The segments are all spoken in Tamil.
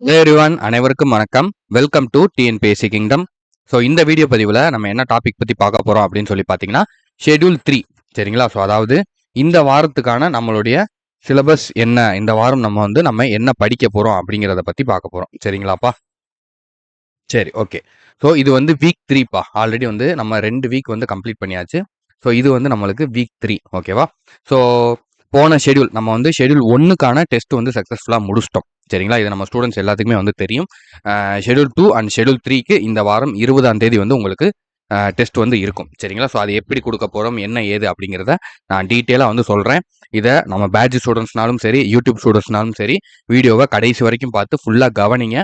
எவ்ரிவன் அனைவருக்கும் வணக்கம். Welcome to TNPSC kingdom so இந்த வீடியோ பதிவில் நம்ம என்ன டாபிக் பற்றி பார்க்க போகிறோம் அப்படின்னு சொல்லி பார்த்தீங்கன்னா ஷெட்யூல் த்ரீ சரிங்களா? ஸோ அதாவது இந்த வாரத்துக்கான நம்மளுடைய சிலபஸ் என்ன? இந்த வாரம் நம்ம வந்து நம்ம என்ன படிக்க போகிறோம் அப்படிங்கிறத பற்றி பார்க்க போகிறோம் சரிங்களாப்பா? சரி ஓகே ஸோ இது வந்து வீக் த்ரீப்பா ஆல்ரெடி வந்து நம்ம ரெண்டு வீக் வந்து கம்ப்ளீட் பண்ணியாச்சு. ஸோ இது வந்து நம்மளுக்கு வீக் த்ரீ ஓகேவா ஸோ போன ஷெட்யூல் நம்ம வந்து ஷெட்யூல் ஒன்றுக்கான டெஸ்ட் வந்து சக்ஸஸ்ஃபுல்லாக முடிச்சிட்டோம். சரிங்களா? இது நம்ம ஸ்டூடெண்ட்ஸ் எல்லாத்துக்குமே வந்து தெரியும். ஷெட்யூல் டூ அண்ட் ஷெடியூல் த்ரீக்கு இந்த வாரம் இருபதாம் தேதி வந்து உங்களுக்கு டெஸ்ட் வந்து இருக்கும். சரிங்களா? ஸோ அது எப்படி கொடுக்க போகிறோம் என்ன ஏது அப்படிங்கிறத நான் டீட்டெயிலாக வந்து சொல்கிறேன் இதை நம்ம பேட்ச் ஸ்டூடெண்ட்ஸ்னாலும் சரி யூடியூப் ஸ்டூடெண்ட்ஸ்னாலும் சரி வீடியோவை கடைசி வரைக்கும் பார்த்து ஃபுல்லாக கவனிங்க.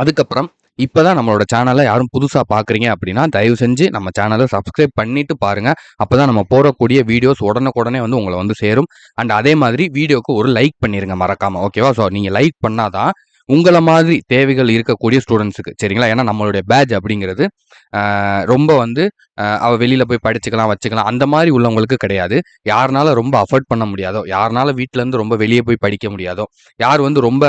அதுக்கப்புறம் இப்போ தான் நம்மளோட சேனலை யாரும் புதுசாக பார்க்குறீங்க அப்படின்னா தயவு செஞ்சு நம்ம சேனலை சப்ஸ்கிரைப் பண்ணிட்டு பாருங்கள் அப்போ தான் நம்ம போடக்கூடிய வீடியோஸ் உடனுக்குடனே வந்து உங்களை வந்து சேரும். அண்ட் அதே மாதிரி வீடியோக்கு ஒரு லைக் பண்ணிடுங்க மறக்காமல் ஓகேவா ஸோ நீங்கள் லைக் பண்ணாதான் உங்களை மாதிரி தேவைகள் இருக்கக்கூடிய ஸ்டூடெண்ட்ஸுக்கு சரிங்களா? ஏன்னா நம்மளுடைய பேட்ச் அப்படிங்கிறது ரொம்ப வந்து அவ வெளியில் போய் படிச்சுக்கலாம் வச்சுக்கலாம் அந்த மாதிரி உள்ளவங்களுக்கு கிடையாது. யாருனால ரொம்ப அஃபோர்ட் பண்ண முடியாதோ யாருனால வீட்டிலேருந்து ரொம்ப வெளியே போய் படிக்க முடியாதோ யார் வந்து ரொம்ப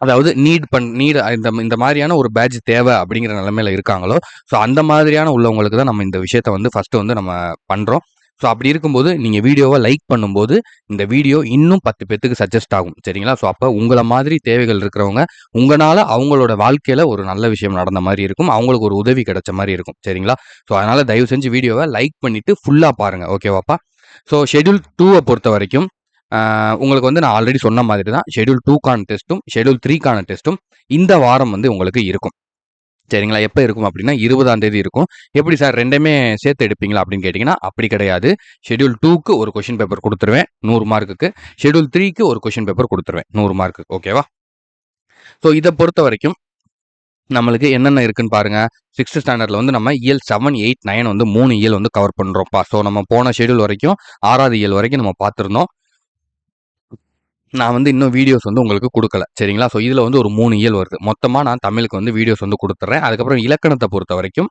அதாவது நீட் பண் நீட் இந்த இந்த மாதிரியான ஒரு பேட்ச் தேவை அப்படிங்கிற நிலைமையில இருக்காங்களோ ஸோ அந்த மாதிரியான உள்ளவங்களுக்கு தான் நம்ம இந்த விஷயத்த வந்து ஃபர்ஸ்ட் வந்து நம்ம பண்றோம். ஸோ அப்படி இருக்கும்போது நீங்க வீடியோவை லைக் பண்ணும்போது இந்த வீடியோ இன்னும் பத்து பேத்துக்கு சஜஸ்ட் ஆகும் சரிங்களா? ஸோ அப்போ உங்களை மாதிரி தேவைகள் இருக்கிறவங்க உங்களால அவங்களோட வாழ்க்கையில ஒரு நல்ல விஷயம் நடந்த மாதிரி இருக்கும் அவங்களுக்கு ஒரு உதவி கிடைச்ச மாதிரி இருக்கும் சரிங்களா? ஸோ அதனால தயவு செஞ்சு வீடியோவை லைக் பண்ணிட்டு ஃபுல்லா பாருங்க ஓகேவாப்பா ஸோ ஷெட்யூல் டூவை பொறுத்த வரைக்கும் உங்களுக்கு வந்து நான் ஆல்ரெடி சொன்ன மாதிரி தான் ஷெட்யூல் டூக்கான டெஸ்ட்டும் ஷெட்யூல் த்ரீக்கான டெஸ்ட்டும் இந்த வாரம் வந்து உங்களுக்கு இருக்கும். சரிங்களா? எப்போ இருக்கும் அப்படின்னா இருபதாம் தேதி இருக்கும். எப்படி சார் ரெண்டுமே சேர்த்து எடுப்பீங்களா அப்படின்னு கேட்டிங்கன்னா அப்படி கிடையாது. ஷெட்யூல் டூக்கு ஒரு கொஷின் பேப்பர் கொடுத்துருவேன் நூறு மார்க்குக்கு ஷெட்யூல் த்ரீக்கு ஒரு கொஷின் பேப்பர் கொடுத்துருவேன் நூறு மார்க்குக்கு ஓகேவா ஸோ இதை பொறுத்த வரைக்கும் நம்மளுக்கு என்னென்ன இருக்குன்னு பாருங்க. சிக்ஸ்த் ஸ்டாண்டர்டில் வந்து நம்ம இயல் செவன் எயிட் நைன் வந்து மூணு இயல் வந்து கவர் பண்ணுறோம்ப்பா ஸோ நம்ம போன ஷெட்யூல் வரைக்கும் ஆறாவது இயல் வரைக்கும் நம்ம பார்த்துருந்தோம். நான் வந்து இன்னும் வீடியோஸ் வந்து உங்களுக்கு கொடுக்கல. சரிங்களா? ஸோ இதில் வந்து ஒரு மூணு இயல் வருது. மொத்தமாக நான் தமிழுக்கு வந்து வீடியோஸ் வந்து கொடுத்துட்றேன் அதுக்கப்புறம் இலக்கணத்தை பொறுத்த வரைக்கும்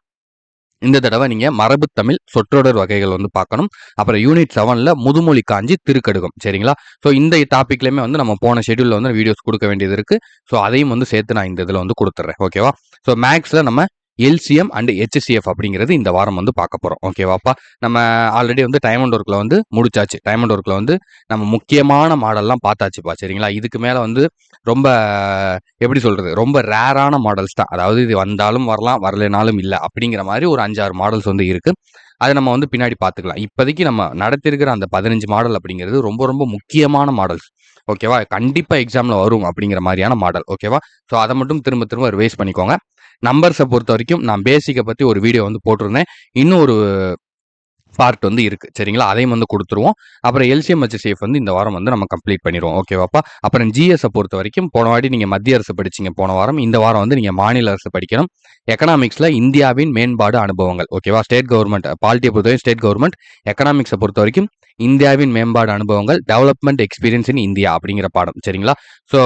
இந்த தடவை நீங்கள் மரபு தமிழ் சொற்றொடர் வகைகள் வந்து பார்க்கணும். அப்புறம் யூனிட் செவனில் முதுமொழி காஞ்சி திருக்கடுகம். சரிங்களா? ஸோ இந்த டாப்பிக்லேயுமே வந்து நம்ம போன ஷெட்யூலில் வந்து வீடியோஸ் கொடுக்க வேண்டியது இருக்குது ஸோ அதையும் வந்து சேர்த்து நான் இந்த இதில் வந்து கொடுத்துட்றேன் ஓகேவா ஸோ மேக்ஸில் நம்ம எல்சிஎம் அண்ட் ஹெச்சிஎஃப் அப்படிங்கிறது இந்த வாரம் வந்து பார்க்க போகிறோம் ஓகேவாப்பா நம்ம ஆல்ரெடி வந்து டைம் அண்ட் ஒர்க்கில் வந்து முடிச்சாச்சு. டைம் அண்ட் ஒர்க்கில் வந்து நம்ம முக்கியமான மாடல்லாம் பார்த்தாச்சுப்பா. சரிங்களா? இதுக்கு மேலே வந்து ரொம்ப எப்படி சொல்கிறது ரொம்ப ரேரான மாடல்ஸ் தான். அதாவது இது வந்தாலும் வரலாம் வரலைனாலும் இல்லை. அப்படிங்கிற மாதிரி ஒரு அஞ்சாறு மாடல்ஸ் வந்து இருக்குது அதை நம்ம வந்து பின்னாடி பார்த்துக்கலாம். இப்போதைக்கு நம்ம நடத்திருக்கிற அந்த பதினஞ்சு மாடல் அப்படிங்கிறது ரொம்ப ரொம்ப முக்கியமான மாடல்ஸ் ஓகேவா கண்டிப்பாக எக்ஸாமில் வரும் அப்படிங்கிற மாதிரியான மாடல் ஓகேவா ஸோ அதை மட்டும் திரும்ப திரும்ப ரிவைஸ் பண்ணிக்கோங்க. நம்பர்ஸை பொறுத்த வரைக்கும் நான் பேசிக்கை பற்றி ஒரு வீடியோ வந்து போட்டிருந்தேன். இன்னும் ஒரு பார்ட் வந்து இருக்கு. சரிங்களா? அதையும் வந்து கொடுத்துருவோம். அப்புறம் எல்சிஎம் ஹெச்எஸ்எஃப் வந்து இந்த வாரம் வந்து நம்ம கம்ப்ளீட் பண்ணிடுவோம் ஓகேவாப்பா அப்புறம் ஜிஎஸை பொறுத்த வரைக்கும் போன வாட்டி நீங்கள் மத்திய அரசு படிச்சீங்க போன வாரம். இந்த வாரம் வந்து நீங்கள் மாநில அரசு படிக்கணும். எக்கனாமிக்ஸில் இந்தியாவின் மேம்பாடு அனுபவங்கள். ஓகேவா ஸ்டேட் கவர்மெண்ட் பாலிட்டியை பொறுத்தவரைக்கும் ஸ்டேட் கவர்மெண்ட் எக்கனாமிக்ஸை பொறுத்த வரைக்கும் இந்தியாவின் மேம்பாடு அனுபவங்கள் டெவலப்மெண்ட் எக்ஸ்பீரியன்ஸ் இன் இந்தியா அப்படிங்கிற பாடம் சரிங்களா? ஸோ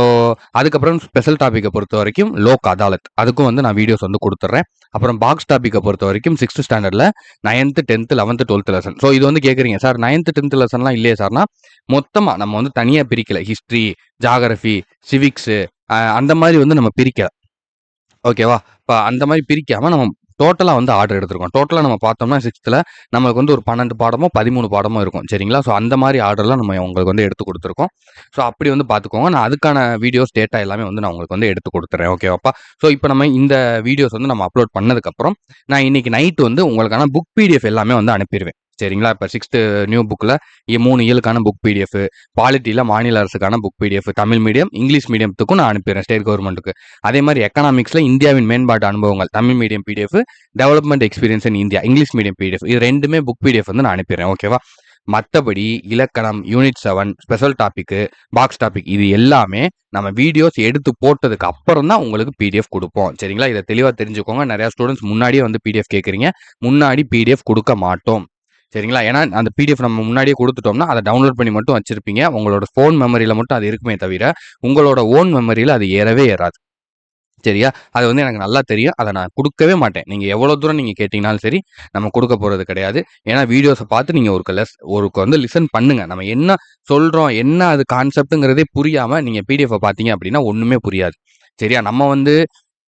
அதுக்கப்புறம் ஸ்பெஷல் டாப்பிக்கை பொறுத்த வரைக்கும் லோக் அதாலத். அதுக்கும் வந்து நான் வீடியோஸ் வந்து கொடுத்துட்றேன் அப்புறம் பாக்ஸ் டாப்பிக்கை பொறுத்த வரைக்கும் சிக்ஸ்த் ஸ்டாண்டர்டில் ninth tenth eleventh twelfth lesson so இது வந்து கேட்குறீங்க சார் நைன்த்து டென்த் லெசன்லாம் இல்லையே சார்னா மொத்தமாக நம்ம வந்து தனியாக பிரிக்கல. ஹிஸ்ட்ரி ஜாகிரஃபி சிவிக்ஸு அந்த மாதிரி வந்து நம்ம பிரிக்கல. ஓகேவா இப்போ அந்த மாதிரி பிரிக்காமல் நம்ம டோட்டலாக வந்து ஆர்டர் எடுத்திருக்கோம். டோட்டலாக நம்ம பார்த்தோம்னா சிக்ஸ்த்தில் நம்மளுக்கு வந்து ஒரு பன்னெண்டு பாடமோ பதிமூணு பாடமோ இருக்கும். சரிங்களா? ஸோ அந்த மாதிரி ஆர்டர்லாம் நம்ம உங்களுக்கு வந்து எடுத்து கொடுத்துருக்கோம். ஸோ அப்படி வந்து பார்த்துக்கோங்க. நான் அதுக்கான வீடியோஸ் டேட்டா எல்லாமே வந்து நான் உங்களுக்கு வந்து எடுத்து கொடுத்துறேன். ஓகேவாப்பா ஸோ இப்போ நம்ம இந்த வீடியோஸ் வந்து நம்ம அப்லோட் பண்ணதுக்கப்புறம் நான் இன்னைக்கு நைட் வந்து உங்களுக்கான புக் பிடிஎஃப் எல்லாமே வந்து அனுப்பிடுவேன் சரிங்களா? இப்போ சிக்ஸ்த்து நியூ புக்கில் மூணு இயலுக்கான புக் பிடிஎஃப் பாலிட்டியில் மாநில அரசுக்கான book PDF Tamil medium English மீடியத்துக்கும் நான் அனுப்பிடுறேன் ஸ்டேட் கவர்மெண்ட்டுக்கு அதே மாதிரி எக்கனாமிக்ஸில் இந்தியாவின் மேம்பாட்டு அனுபவங்கள் Tamil medium PDF development experience in India English medium PDF இது ரெண்டுமே புக் பிடிஎஃப் வந்து நான் அனுப்பிடுறேன் ஓகேவா மற்றபடி இலக்கணம் unit seven special topic box topic இது எல்லாமே நம்ம வீடியோஸ் எடுத்து போட்டதுக்கு அப்புறம் தான் உங்களுக்கு பிடிஎஃப் கொடுப்போம் சரிங்களா? இதை தெளிவாக தெரிஞ்சுக்கோங்க. நிறையா ஸ்டூடெண்ட்ஸ் முன்னாடியே வந்து பிடிஎஃப் கேட்குறீங்க. முன்னாடி பிடிஎஃப் கொடுக்க மாட்டோம். சரிங்களா ஏன்னா அந்த பிடிஎஃப் நம்ம முன்னாடியே கொடுத்துட்டோம்னா அதை டவுன்லோட் பண்ணி மட்டும் வச்சிருப்பீங்க உங்களோட ஃபோன் மெமரியில் மட்டும் அது இருக்குமே தவிர உங்களோட ஓன் மெமரியில் அது ஏறவே ஏறாது சரியா? அது வந்து எனக்கு நல்லா தெரியும். அதை நான் கொடுக்கவே மாட்டேன். நீங்கள் எவ்வளோ தூரம் நீங்கள் கேட்டிங்கனாலும் சரி, நம்ம கொடுக்க போகிறது கிடையாது. ஏன்னா வீடியோஸை பார்த்து நீங்கள் ஒரு லெஸ் ஒருக்கு வந்து லிசன் பண்ணுங்கள் நம்ம என்ன சொல்கிறோம் என்ன அது கான்செப்ட்டுங்கிறதே புரியாமல் நீங்கள் பிடிஎஃப்ப பார்த்தீங்க அப்படின்னா, ஒன்றுமே புரியாது. சரியா? நம்ம வந்து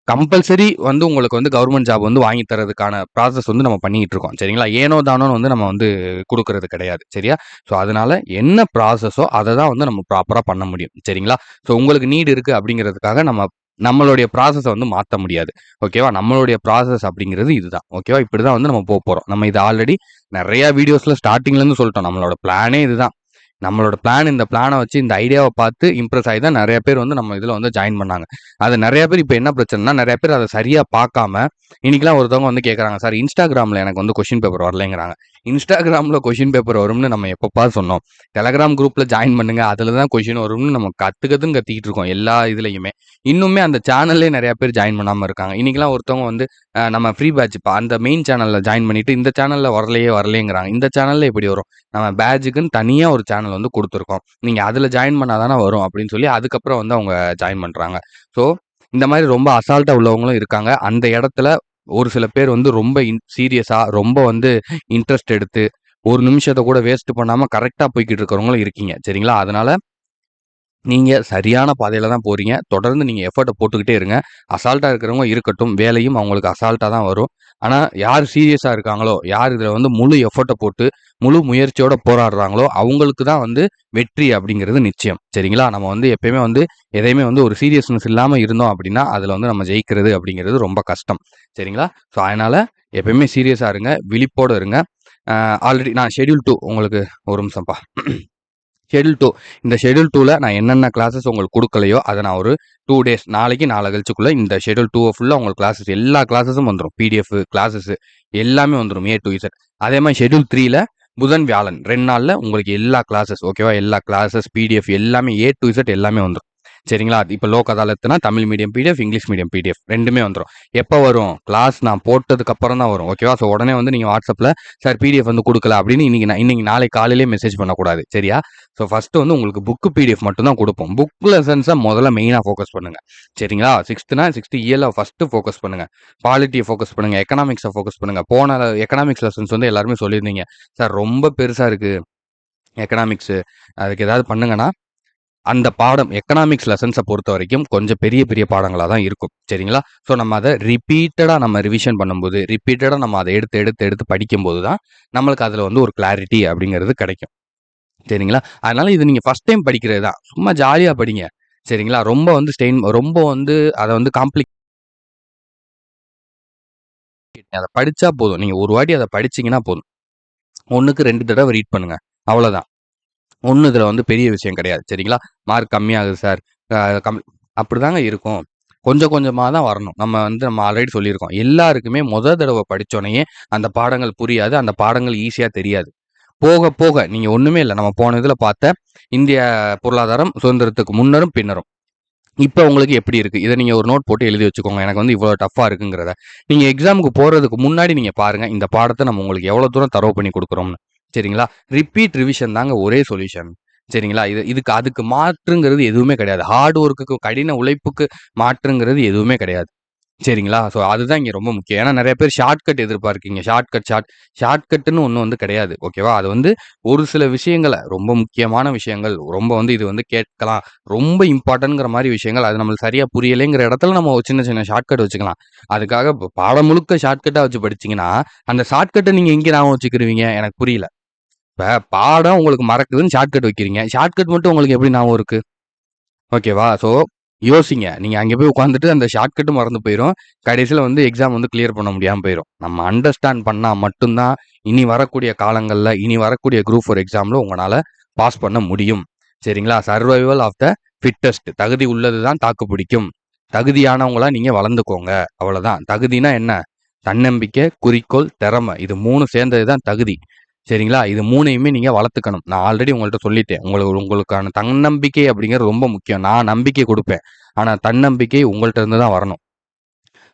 கம்பல்சரி வந்து உங்களுக்கு வந்து கவர்மெண்ட் ஜாப் வந்து வாங்கி தரதுக்கான ப்ராசஸ் வந்து நம்ம பண்ணிக்கிட்டு இருக்கோம். சரிங்களா? ஏனோ தானோன்னு வந்து நம்ம வந்து கொடுக்கறது கிடையாது. சரியா? ஸோ அதனால என்ன ப்ராசஸோ அதை தான் வந்து நம்ம ப்ராப்பராக பண்ண முடியும். சரிங்களா? ஸோ உங்களுக்கு நீடு இருக்குது அப்படிங்கிறதுக்காக நம்ம நம்மளுடைய ப்ராசஸை வந்து மாற்ற முடியாது. ஓகேவா? நம்மளுடைய ப்ராசஸ் அப்படிங்கிறது இதுதான். ஓகேவா? இப்படி தான் வந்து நம்ம போக போகிறோம் நம்ம இது ஆல்ரெடி நிறையா வீடியோஸில் ஸ்டார்டிங்லேருந்து சொல்லிட்டோம் நம்மளோட பிளானே இதுதான். நம்மளோட பிளான் இந்த பிளானை வச்சு இந்த ஐடியாவை பார்த்து இம்ப்ரெஸ் ஆகி தான் நிறைய பேர் வந்து நம்ம இதில் வந்து ஜாயின் பண்ணாங்க. அது நிறைய பேர் இப்போ என்ன பிரச்சனைன்னா, நிறைய பேர் அதை சரியாக பார்க்காம, இன்னைக்கெலாம் ஒருத்தவங்க வந்து கேட்குறாங்க "சார் இன்ஸ்டாகிராமில் எனக்கு வந்து கொஸ்டின் பேப்பர் வரலைங்கிறாங்க." இன்ஸ்டாகிராமில் கொஷின் பேப்பர் வரும்னு நம்ம எப்பப்பா சொன்னோம்? டெலகிராம் குரூப்பில் ஜாயின் பண்ணுங்க. அதில் தான் கொஷின் வரும்னு நம்ம கற்றுக்கதும் கத்துன்னு கத்திக்கிட்டு இருக்கோம். எல்லா இதுலையுமே இன்னுமே அந்த சேனல்லே நிறையா பேர் ஜாயின் பண்ணாமல் இருக்காங்க. இன்றைக்கெலாம் ஒருத்தவங்க வந்து நம்ம ஃப்ரீ பேட்ச்ப்பா அந்த மெயின் சேனலில் ஜாயின் பண்ணிவிட்டு இந்த சேனலில் வரலையே வரலையேங்கிறாங்க. இந்த சேனலில் எப்படி வரும்? நம்ம பேட்சுக்குன்னு தனியாக ஒரு சேனல் வந்து கொடுத்துருக்கோம் நீங்கள் அதில் ஜாயின் பண்ணால் தானே வரும் அப்படின்னு சொல்லி, அதுக்கப்புறம் வந்து அவங்க ஜாயின் பண்ணுறாங்க ஸோ இந்த மாதிரி ரொம்ப அசால்ட்டாக உள்ளவங்களும் இருக்காங்க. அந்த இடத்துல ஒரு சில பேர் வந்து ரொம்ப இன் சீரியஸா ரொம்ப வந்து இன்ட்ரெஸ்ட் எடுத்து, ஒரு நிமிஷத்தை கூட வேஸ்ட் பண்ணாம கரெக்டாக போய்கிட்டு இருக்கிறவங்களும் இருக்கீங்க. சரிங்களா? அதனால நீங்க சரியான பாதையில தான் போறீங்க. தொடர்ந்து நீங்க எஃபோர்ட்ட போட்டுக்கிட்டே இருங்க. அசால்ட்டா இருக்கிறவங்க இருக்கட்டும். வேலையும் அவங்களுக்கு அசால்ட்டா தான் வரும். ஆனால் யார் சீரியஸாக இருக்காங்களோ, யார் இதில் வந்து முழு எஃபர்ட்டை போட்டு, முழு முயற்சியோட போராடுறாங்களோ, அவங்களுக்கு தான் வந்து வெற்றி அப்படிங்கிறது நிச்சயம். சரிங்களா? நம்ம வந்து எப்பயுமே வந்து எதையுமே வந்து ஒரு சீரியஸ்னஸ் இல்லாமல் இருந்தோம் அப்படின்னா, அதில் வந்து நம்ம ஜெயிக்கிறது அப்படிங்கிறது ரொம்ப கஷ்டம். சரிங்களா? ஸோ அதனால் எப்பயுமே சீரியஸாக இருங்க. விழிப்போடு இருங்க. ஆல்ரெடி நான் ஷெட்யூல் டூ உங்களுக்கு ஒரு நிமிஷம்ப்பா. ஷெடியூல் டூ இந்த ஷெடியூல் டூவில் நான் என்னென்ன கிளாஸஸ் உங்களுக்கு கொடுக்கலையோ அதை நான் ஒரு டூ டேஸ் நாளைக்கு நாளை கழிச்சுக்குள்ள இந்த ஷெட்யூல் 2வ ஃபுல்லா உங்களுக்கு கிளாஸஸ் எல்லா கிளாஸஸும் வந்துடும் பிடிஎஃப், கிளாஸஸ் எல்லாமே வந்துடும் ஏ டூ இசட். அதே மாதிரி ஷெட்யூல் 3ல புதன், வியாழன் ரெண்டு நாளில் உங்களுக்கு எல்லா கிளாஸஸ் ஓகேவா? எல்லா கிளாஸஸ், பிடிஎஃப் எல்லாமே ஏ டு இசட் எல்லாமே வந்துடும் சரிங்களா? இப்போ Lok அதாலத்துனா Tamil medium PDF, English medium PDF ரெண்டுமே வந்துடும் எப்போ வரும்? கிளாஸ் நான் போட்டதுக்கு அப்புறம் தான் வரும். ஓகேவா? ஸோ உடனே வந்து நீங்கள் வாட்ஸ்அப்பில் சார் பிடிஎஃப் வந்து கொடுக்கல அப்படின்னு இன்னைக்கு நான் இன்னைக்கு நாளைக்கு காலையிலேயே மெசேஜ் பண்ணக்கூடாது. சரியா? ஸோ ஃபர்ஸ்ட்டு வந்து உங்களுக்கு புக் பிடிஎஃப் மட்டும் தான் கொடுப்போம் புக் லெசன்ஸை முதல்ல மெயினாக ஃபோக்கஸ் பண்ணுங்கள் சரிங்களா? சிக்ஸ்த்துனா சிக்ஸ்த்து இயரில் ஃபஸ்ட்டு ஃபோக்கஸ் பண்ணுங்கள் குவாலிட்டியை ஃபோக்கஸ் பண்ணுங்கள் எக்கனாமிக்ஸை ஃபோக்கஸ் பண்ணுங்கள் போன எக்கனாமிக்ஸ் லெசன்ஸ் வந்து எல்லாருமே சொல்லியிருந்தீங்க. சார் ரொம்ப பெருசாக இருக்குது எக்கனாமிக்ஸு. அதுக்கு ஏதாவது பண்ணுங்கன்னா, அந்த பாடம் எக்கனாமிக்ஸ் லெசன்ஸை பொறுத்த வரைக்கும் கொஞ்சம் பெரிய பெரிய பாடங்களாக தான் இருக்கும். சரிங்களா? ஸோ நம்ம அதை ரிப்பீட்டடாக நம்ம ரிவிஷன் பண்ணும்போது, ரிப்பீட்டடாக நம்ம அதை எடுத்து எடுத்து எடுத்து படிக்கும்போது தான், நம்மளுக்கு அதில் வந்து ஒரு கிளாரிட்டி அப்படிங்கிறது கிடைக்கும். சரிங்களா? அதனால இது நீங்கள் ஃபஸ்ட் டைம் படிக்கிறது தான். சும்மா ஜாலியாக படிங்க. சரிங்களா? ரொம்ப வந்து ஸ்டெயின் ரொம்ப வந்து அதை வந்து காம்ப்ளிக் அதை படித்தா போதும். நீங்கள் ஒரு வாட்டி அதை படிச்சீங்கன்னா போதும். ஒன்றுக்கு ரெண்டு தடவை ரீட் பண்ணுங்கள் அவ்வளோதான். ஒன்று இதில் வந்து பெரிய விஷயம் கிடையாது. சரிங்களா? மார்க் கம்மியாகுது சார். கம் அப்படிதாங்க இருக்கும். கொஞ்சம் கொஞ்சமாக தான் வரணும். நம்ம வந்து நம்ம ஆல்ரெடி சொல்லியிருக்கோம். எல்லாருக்குமே மொத தடவை படித்தோடனே அந்த பாடங்கள் புரியாது. அந்த பாடங்கள் ஈஸியாக தெரியாது. போக போக நீங்கள் ஒன்றுமே இல்லை நம்ம போன இதில் பார்த்த இந்திய பொருளாதாரம் சுதந்திரத்துக்கு முன்னரும், பின்னரும். இப்போ உங்களுக்கு எப்படி இருக்குது இதை நீங்கள் ஒரு நோட் போட்டு எழுதி வச்சுக்கோங்க. எனக்கு வந்து இவ்வளோ டஃப்பாக இருக்குங்கிறத. நீங்கள் எக்ஸாமுக்கு போகிறதுக்கு முன்னாடி நீங்கள் பாருங்கள் இந்த பாடத்தை நம்ம உங்களுக்கு எவ்வளோ தூரம் தரவு பண்ணி கொடுக்குறோம்னு சரிங்களா? ரிப்பீட் ரிவிஷன் தாங்க ஒரே சொல்யூஷன். சரிங்களா? இது இதுக்கு அதுக்கு மாற்றுங்கிறது எதுவுமே கிடையாது. ஹார்ட் ஒர்க்குக்கு கடின உழைப்புக்கு மாற்றுங்கிறது எதுவுமே கிடையாது. சரிங்களா? ஸோ அதுதான் இங்கே ரொம்ப முக்கியம். ஏன்னா நிறைய பேர் ஷார்ட்கட் எதிர்பார்க்கீங்க. ஷார்ட்கட் ஷார்ட் ஷார்ட்கட்டுன்னு ஒன்று வந்து கிடையாது. ஓகேவா? அது வந்து ஒரு சில விஷயங்கள ரொம்ப முக்கியமான விஷயங்கள், ரொம்ப வந்து இது வந்து கேட்கலாம். ரொம்ப இம்பார்ட்டன்ங்கிற மாதிரி விஷயங்கள் அது நம்மளுக்கு சரியாக புரியலைங்கிற இடத்துல நம்ம ஒரு சின்ன சின்ன ஷார்ட்கட் வச்சுக்கலாம். அதுக்காக பாடம் முழுக்க ஷார்ட்கட்டாக வச்சு படிச்சிங்கன்னா அந்த ஷார்ட்கட்டை நீங்கள் எங்கே ஞாபகம் வச்சுக்கிருவீங்க? எனக்கு புரியல. இப்போ பாடம் உங்களுக்கு மறக்குதுன்னு ஷார்ட்கட் வைக்கிறீங்க. ஷார்ட்கட் மட்டும் உங்களுக்கு எப்படி ஞாபகம் இருக்குது ஓகேவா? ஸோ யோசிங்க. நீங்கள் அங்கே போய் உட்காந்துட்டு அந்த ஷார்ட்கட்டும் மறந்து போயிடும் கடைசியில் வந்து எக்ஸாம் வந்து கிளியர் பண்ண முடியாமல் போயிடும் நம்ம அண்டர்ஸ்டாண்ட் பண்ணால் மட்டும்தான் இனி வரக்கூடிய காலங்களில் இனி வரக்கூடிய குரூப் ஃபோர் எக்ஸாமில் உங்களால் பாஸ் பண்ண முடியும். சரிங்களா? சர்வைவல் ஆஃப் த ஃபிட்டஸ்ட் தகுதி உள்ளது தான் தாக்கு பிடிக்கும். தகுதியானவங்களாம் நீங்கள் வளர்ந்துக்கோங்க. அவ்வளோதான். தகுதினா என்ன? தன்னம்பிக்கை, குறிக்கோள், திறமை. இது மூணு சேர்ந்தது தான் தகுதி. சரிங்களா? இது மூணையுமே நீங்கள் வளர்த்துக்கணும். நான் ஆல்ரெடி உங்கள்கிட்ட சொல்லிட்டேன். உங்களுக்கு உங்களுக்கான தன்னம்பிக்கை அப்படிங்கிறது ரொம்ப முக்கியம். நான் நம்பிக்கை கொடுப்பேன் ஆனால் தன்னம்பிக்கை உங்கள்கிட்ட இருந்து தான் வரணும்.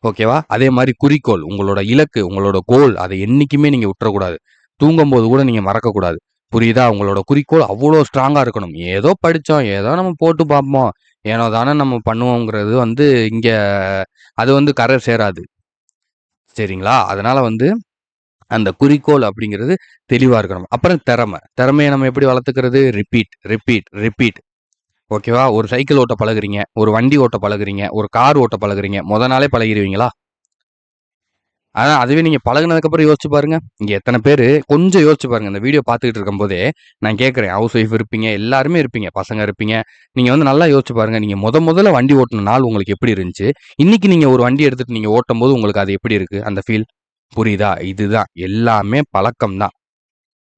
ஓகேவா? அதே மாதிரி குறிக்கோள், உங்களோட இலக்கு, உங்களோட கோல் அதை என்றைக்குமே நீங்கள் விட்டுறக்கூடாது. தூங்கும்போது கூட நீங்கள் மறக்கக்கூடாது. புரியுதா? உங்களோட குறிக்கோள் அவ்வளோ ஸ்ட்ராங்காக இருக்கணும். ஏதோ படித்தோம் ஏதோ நம்ம போட்டு பார்ப்போம், ஏனோ தானே நம்ம பண்ணுவோங்கிறது வந்து இங்கே அது வந்து கரை சேராது. சரிங்களா? அதனால் வந்து அந்த குறிக்கோள் அப்படிங்கிறது தெளிவாக இருக்கணும். அப்புறம் திறமை. திறமைய நம்ம எப்படி வளர்த்துக்கிறது? Repeat, repeat, repeat. ஓகேவா? ஒரு சைக்கிள் ஓட்ட பழகுறீங்க, ஒரு வண்டி ஓட்ட பழகுறீங்க, ஒரு கார் ஓட்ட பழகுறீங்க. முத நாளே பழகிருவீங்களா? ஆனால் அதுவே நீங்கள் பழகுனதுக்கப்புறம் யோசிச்சு பாருங்க. இங்கே எத்தனை பேர் கொஞ்சம் யோசிச்சு பாருங்க. இந்த வீடியோ பார்த்துக்கிட்டு இருக்கும்போதே, நான் கேட்குறேன் ஹவுஸ் ஒய்ஃப் இருப்பீங்க, எல்லாருமே இருப்பீங்க. பசங்க இருப்பீங்க. நீங்கள் வந்து நல்லா யோசிச்சு பாருங்க. நீங்கள் முத முதல்ல வண்டி ஓட்டின நாள் உங்களுக்கு எப்படி இருந்துச்சு? இன்னைக்கு நீங்கள் ஒரு வண்டி நீங்கள் ஓட்டும் போது உங்களுக்கு அது எப்படி இருக்குது அந்த ஃபீல். புரியுதா? இதுதான். எல்லாமே பழக்கம் தான்.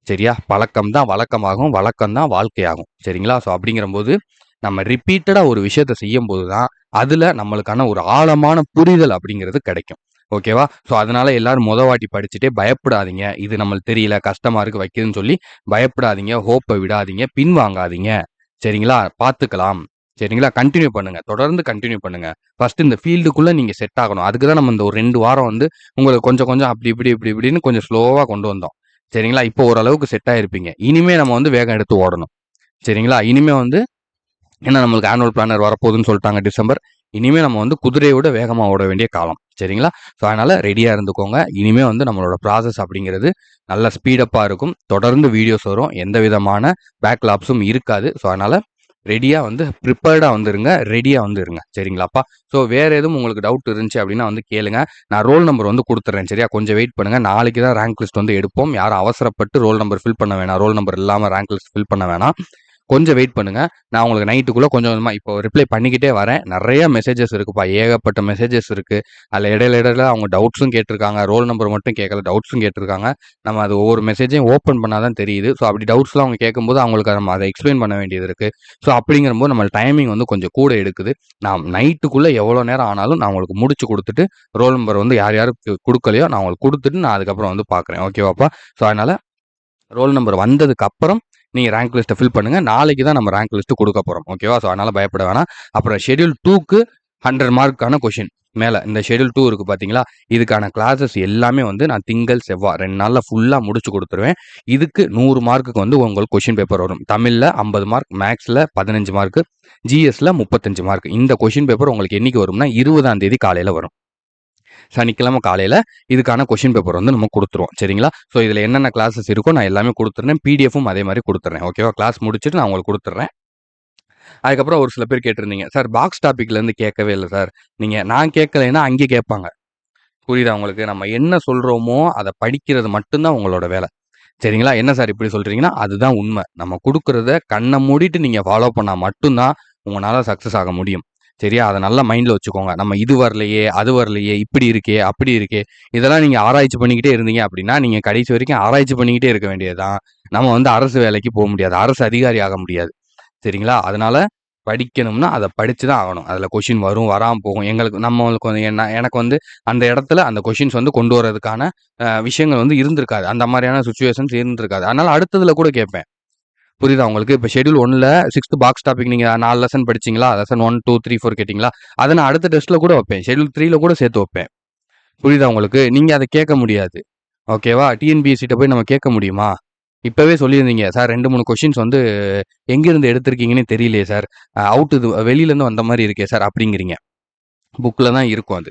சரியா? பழக்கம் தான் வழக்கமாகும். வழக்கம் தான் வாழ்க்கையாகும். சரிங்களா? ஸோ அப்படிங்கிறபோது நம்ம ரிப்பீட்டடாக ஒரு விஷயத்த செய்யும்போது தான், அதில் நம்மளுக்கான ஒரு ஆழமான புரிதல் அப்படிங்கிறது கிடைக்கும். ஓகேவா? ஸோ அதனால எல்லாரும் மொத வாட்டி படிச்சுட்டே பயப்படாதீங்க. இது நம்மளுக்கு தெரியல, கஷ்டமா இருக்கு, வைக்குதுன்னு சொல்லி பயப்படாதீங்க. ஹோப்பை விடாதீங்க. பின்வாங்காதீங்க. சரிங்களா? பார்த்துக்கலாம். சரிங்களா? கண்டினியூ பண்ணுங்க. தொடர்ந்து கண்டினியூ பண்ணுங்க. ஃபர்ஸ்ட் இந்த ஃபீல்டுக்குள்ள நீங்க செட் ஆகணும். அதுக்கு தான் நம்ம இந்த ஒரு ரெண்டு வாரம் வந்து உங்களுக்கு கொஞ்சம் கொஞ்சம் அப்படி இப்படி இப்படி இப்படின்னு கொஞ்சம் ஸ்லோவா கொண்டு வந்தோம். சரிங்களா? இப்போ ஓரளவுக்கு செட் ஆயிருப்பீங்க. இனிமே நம்ம வந்து வேகம் எடுத்து ஓடணும். சரிங்களா? இனிமே வந்து ஏன்னா நம்மளுக்கு ஆனுவல் பிளானர் வரப்போகுதுன்னு சொல்லிட்டாங்க டிசம்பர். இனிமே நம்ம வந்து குதிரையை விட வேகமாக ஓட வேண்டிய காலம். சரிங்களா? ஸோ அதனால் ரெடியாக இருந்துக்கோங்க. இனிமே வந்து நம்மளோட ப்ராசஸ் அப்படிங்கிறது நல்ல ஸ்பீடப்பாக இருக்கும். தொடர்ந்து வீடியோஸ் வரும். எந்த விதமான பேக்லாப்ஸும் இருக்காது. ஸோ அதனால் ரெடியா வந்து ப்ரிப்பேர்டா வந்துருங்க. ரெடியா வந்துருங்க சரிங்களாப்பா? ஸோ வேற எதுவும் உங்களுக்கு டவுட் இருந்துச்சு அப்படின்னா வந்து கேளுங்க. நான் ரோல் நம்பர் வந்து கொடுத்துட்றேன் சரியா? கொஞ்சம் வெயிட் பண்ணுங்க. நாளைக்கு தான் ரேங்க் லிஸ்ட் வந்து எடுப்போம். யாரும் அவசரப்பட்டு ரோல் நம்பர் ஃபில் பண்ண வேணாம். ரோல் நம்பர் இல்லாம ரேங்க் லிஸ்ட் ஃபில் பண்ண வேணாம். கொஞ்சம் வெயிட் பண்ணுங்க. நான் உங்களுக்கு நைட்டுக்குள்ளே கொஞ்சம் கொஞ்சமாக இப்போ ரிப்ளை பண்ணிக்கிட்டே வரேன். நிறைய மெசேஜஸ் இருக்குப்பா. ஏகப்பட்ட மெசேஜஸ் இருக்கு. அதில் இடையில இடையில அவங்க டவுட்ஸும் கேட்டிருக்காங்க. ரோல் நம்பர் மட்டும் கேட்கல. டவுட்ஸும் கேட்டிருக்காங்க. நம்ம அது ஒவ்வொரு மெசேஜையும் ஓப்பன் பண்ணால் தான் தெரியுது. ஸோ அப்படி டவுட்ஸ்லாம் அவங்க கேட்கும்போது அவங்களுக்கு நம்ம அதை எக்ஸ்ப்ளைன் பண்ண வேண்டியது இருக்கு. ஸோ அப்படிங்கிறபோது நம்ம டைமிங் வந்து கொஞ்சம் கூட எடுக்குது. நான் நைட்டுக்குள்ளே எவ்வளோ நேரம் ஆனாலும் நான் உங்களுக்கு முடிச்சு கொடுத்துட்டு ரோல் நம்பர் வந்து யார் யாருக்கு கொடுக்கலையோ நான் உங்களுக்கு கொடுத்துட்டு நான் அதுக்கப்புறம் வந்து பார்க்குறேன். ஓகேவாப்பா? ஸோ அதனால் ரோல் நம்பர் வந்ததுக்கு அப்புறம் நீங்கள் ரேங்க் லிஸ்ட்டை ஃபில் பண்ணுங்கள் நாளைக்கு தான் நம்ம ரேங்க் லிஸ்ட்டு கொடுக்க போறோம். ஓகேவா? ஸோ அதனால் பயப்பட வேணாம். அப்புறம் ஷெட்யூல் 2க்கு 100 மார்க்கான கொஷின் மேலே இந்த ஷெட்யூல் டூ இருக்குது பார்த்தீங்களா? இதுக்கான கிளாஸஸ் எல்லாமே வந்து நான் திங்கள், செவ்வாய் ரெண்டு நாளில் ஃபுல்லாக முடிச்சு கொடுத்துருவேன் இதுக்கு நூறு மார்க்குக்கு வந்து உங்களுக்கு கொஷின் பேப்பர் வரும். தமிழில் ஐம்பது மார்க், மேக்ஸில் பதினஞ்சு மார்க்கு, ஜிஎஸ்ல 35 மார்க். இந்த கொஷின் பேப்பர் உங்களுக்கு என்னைக்கு வரும்னா 20ஆம் தேதி காலையில் வரும். சனிக்கிழமை காலையில இதுக்கான கொஷின் பேப்பர் வந்து நம்ம கொடுத்துருவோம் சரிங்களா? ஸோ இதுல என்னென்ன கிளாஸஸ் இருக்கோ நான் எல்லாமே கொடுத்துட்றேன் பிடிஎஃப்பும் அதே மாதிரி கொடுத்துட்றேன் ஓகேவா? கிளாஸ் முடிச்சுட்டு நான் உங்களுக்கு கொடுத்துட்றேன் அதுக்கப்புறம் ஒரு சில பேர் கேட்டிருந்தீங்க. சார் பாக்ஸ் டாபிக்லேருந்து கேட்கவே இல்லை சார். நீங்க நான் கேட்கலைன்னா அங்கே கேட்பாங்க. புரியுதா உங்களுக்கு? நம்ம என்ன சொல்றோமோ அதை படிக்கிறது மட்டும்தான் உங்களோட வேலை சரிங்களா? என்ன சார் இப்படி சொல்றீங்கன்னா, அதுதான் உண்மை நம்ம கொடுக்குறத கண்ணை மூடிட்டு நீங்க ஃபாலோ பண்ணால் மட்டும்தான் உங்களால் சக்ஸஸ் ஆக முடியும். சரியா? அதை நல்லா மைண்டில் வச்சுக்கோங்க. நம்ம இது வரலையே, அது வரலையே, இப்படி இருக்கே, அப்படி இருக்கே, இதெல்லாம் நீங்கள் ஆராய்ச்சி பண்ணிக்கிட்டே இருந்தீங்க அப்படின்னா, நீங்கள் கடைசி வரைக்கும் ஆராய்ச்சி பண்ணிக்கிட்டே இருக்க வேண்டியது தான். நம்ம வந்து அரசு வேலைக்கு போக முடியாது. அரசு அதிகாரி ஆக முடியாது. சரிங்களா? அதனால படிக்கணும்னா அதை படித்து தான் ஆகணும். அதில் கொஷின் வரும், வராமல் போகும். எங்களுக்கு நம்மளுக்கு வந்து என்ன எனக்கு வந்து அந்த இடத்துல அந்த கொஷின்ஸ் வந்து கொண்டு வரதுக்கான விஷயங்கள் வந்து இருந்திருக்காது. அந்த மாதிரியான சுச்சுவேஷன்ஸ் இருந்திருக்காது. அதனால் அடுத்ததில் கூட கேட்பேன். புரியுதா உங்களுக்கு? இப்போ ஷெட்யூல் 1ல 6த் பாக்ஸ் டாபிக் நீங்க நாலு லெசன் படிச்சிங்களா லெசன் 1, 2, 3, 4 கேட்டீங்களா? அதை நான் அடுத்த டெஸ்ட்ல கூட வைப்பேன். ஷெட்யூல் த்ரீல கூட சேர்த்து வைப்பேன். புரியுதா உங்களுக்கு? நீங்க அதை கேட்க முடியாது. ஓகேவா? டிஎன்பிஎஸ்சிட்ட போய் நம்ம கேட்க முடியுமா? இப்போவே சொல்லியிருந்தீங்க. சார் ரெண்டு மூணு கொஷின்ஸ் வந்து எங்கேருந்து எடுத்திருக்கீங்கன்னே தெரியலையே சார். அவுட் இது வெளியிலேருந்து வந்த மாதிரி இருக்கே சார் அப்படிங்கிறீங்க. புக்கில் தான் இருக்கும் அது.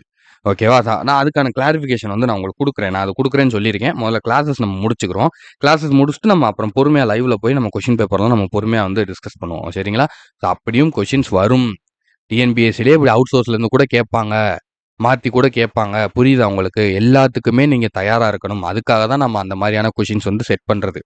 ஓகேவா? நான் அதுக்கான கிளாரிஃபிகேஷன் வந்து நான் உங்களுக்கு கொடுக்குறேன் நான் அது கொடுக்குறேன்னு சொல்லியிருக்கேன். முதல்ல கிளாஸஸ் நம்ம முடிச்சுக்கிறோம். கிளாஸஸ் முடிச்சுட்டு நம்ம அப்புறம் பொறுமையாக லைவ்ல போய் நம்ம கொஷின் பேப்பர்லாம் நம்ம பொறுமையாக வந்து டிஸ்கஸ் பண்ணுவோம். சரிங்களா? ஸோ அப்படியும் கொஷின்ஸ் வரும். டிஎன்பிஎஸ்சிலே இப்படி அவுட் சோர்ஸ்லேருந்து கூட கேட்பாங்க. மாற்றி கூட கேட்பாங்க. புரியுதா உங்களுக்கு? எல்லாத்துக்குமே நீங்கள் தயாராக இருக்கணும். அதுக்காக தான் நம்ம அந்த மாதிரியான கொஷின்ஸ் வந்து செட் பண்ணுறது